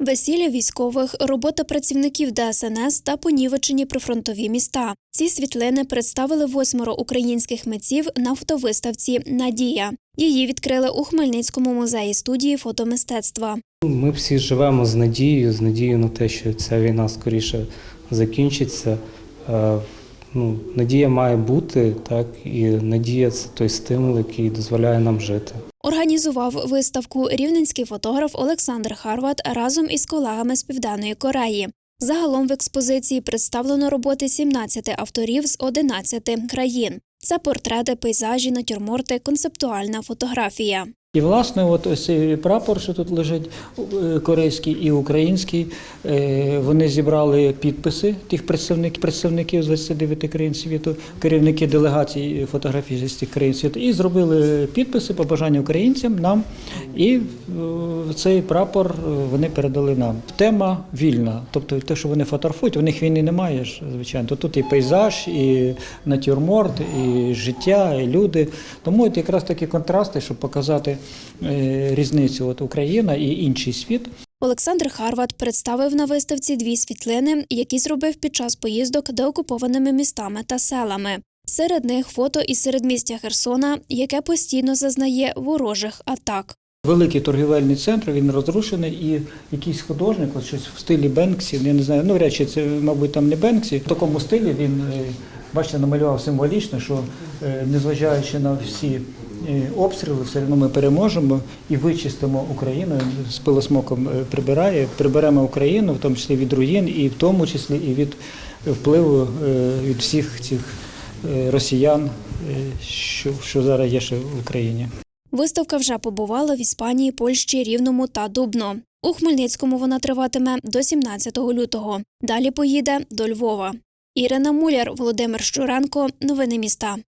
Весілля військових, робота працівників ДСНС та понівечені прифронтові міста. Ці світлини представили восьмеро українських митців на фотовиставці Надія. Її відкрили у Хмельницькому музеї студії фотомистецтва. Ми всі живемо з надією, з надією на те, що ця війна скоріше закінчиться. Ну, надія має бути, так, і надія це той стимул, який дозволяє нам жити. Організував виставку рівненський фотограф Олександр Харват разом із колегами з Південної Кореї. Загалом в експозиції представлено роботи 17 авторів з 11 країн. Це портрети, пейзажі, натюрморти, концептуальна фотографія. І власне, от ось цей прапор, що тут лежить, е, корейський і український, е, вони зібрали підписи тих представників, представників з 29 країн світу, керівники делегацій фотографій з цих країн світу, і зробили підписи побажання українцям нам. І е, цей прапор вони передали нам. Тема вільна, тобто те, що вони фотографують, у них війни немає звичайно. То тут і пейзаж, і натюрморт, і життя, і люди. Тому от якраз такі контрасти, щоб показати різницю от Україна і інший світ. Олександр Харват представив на виставці дві світлини, які зробив під час поїздок деокупованими містами та селами. Серед них фото із середмістя Херсона, яке постійно зазнає ворожих атак. Великий торгівельний центр, він розрушений, і якийсь художник, от щось в стилі Бенксі, я не знаю, ну речі, це, мабуть, там не Бенксі. В такому стилі він, е, бачите, намалював символічно, що е, незважаючи на всі е, обстріли, все одно ми переможемо і вичистимо Україну. З пилосмоком е, прибирає, приберемо Україну, в тому числі від руїн, і в тому числі і від впливу е, від всіх цих е, росіян, е, що, що зараз є ще в Україні. Виставка вже побувала в Іспанії, Польщі, Рівному та Дубно. У Хмельницькому вона триватиме до 17 лютого. Далі поїде до Львова. Ірина Муляр, Володимир Щуренко. Новини міста.